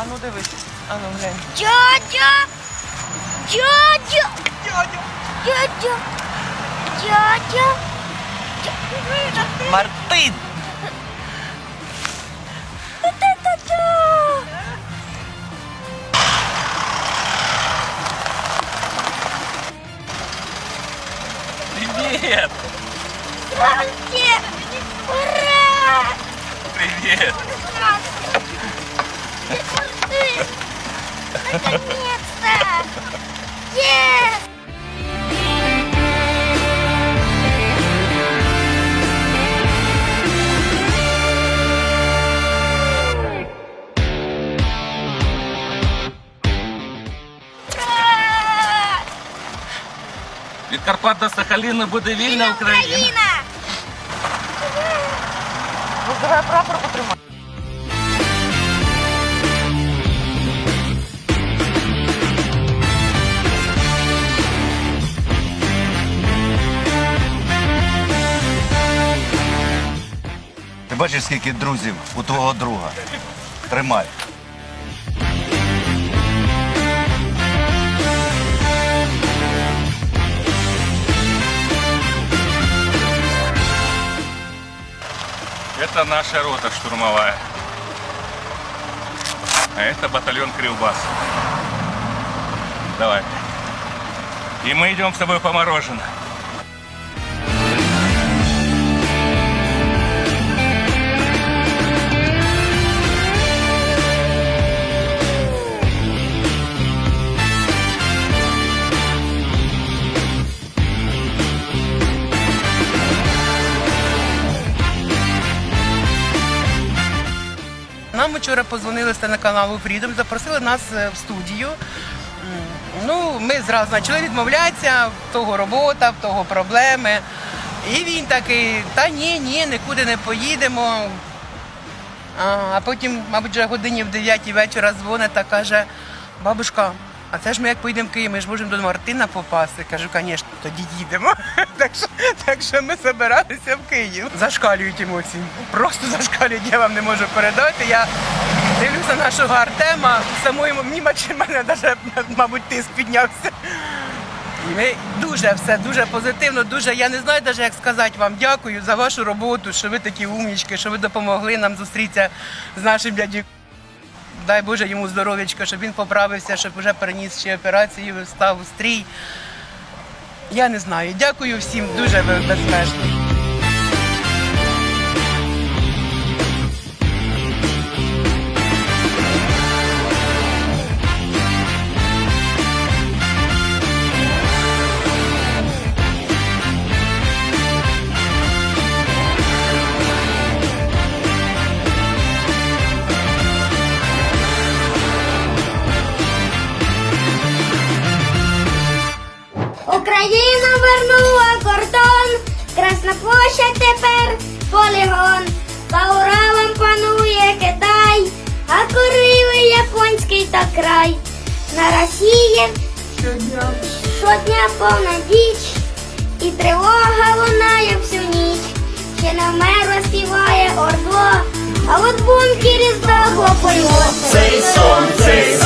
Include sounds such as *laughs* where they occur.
Ану дивись, ану глянь. Дядя! Дядя! Дядя! Дядя! Дядя! Мартин! Привет! Карпат до Сахаліну буде вільна Україна. Україна! Ну, давай прапор потримай. Ти бачиш, скільки друзів у твого друга. Тримай. Это наша рота штурмовая. А это батальон Кривбас. Давай. И мы идем с тобой по мороженое. Вчора позвонили з телеканалу Freedom, запросили нас е, в студію. Ну, ми зразу почали відмовлятися, в того робота, в того проблеми. І він такий, та ні, ні, нікуди не поїдемо. А потім, мабуть, вже годині в 9 вечора дзвонить та каже, бабушка, а це ж ми як поїдемо в Київ, ми ж можемо до Мартина попасти. Кажу, звісно, тоді їдемо. *laughs* так, що, так що ми збиралися в Київ. Зашкалюють емоції. Просто зашкалюють, я вам не можу передати. Я дивлюся нашого Артема, самої мачі- мене навіть, мабуть, тиск піднявся. Ми дуже все дуже позитивно, дуже я не знаю навіть, як сказати вам дякую за вашу роботу, що ви такі умнічки, що ви допомогли нам зустрітися з нашим дядьком. Дай Боже йому здоров'ячка, щоб він поправився, щоб вже переніс ще операцію, став стрій. Я не знаю. Дякую всім дуже безпечно. край. На Росії щодня Щодня повна діч, і тривога лунає всю ніч. Ще на мерла співає ордло, а от бункері здало польоти. Цей сон, цей сон.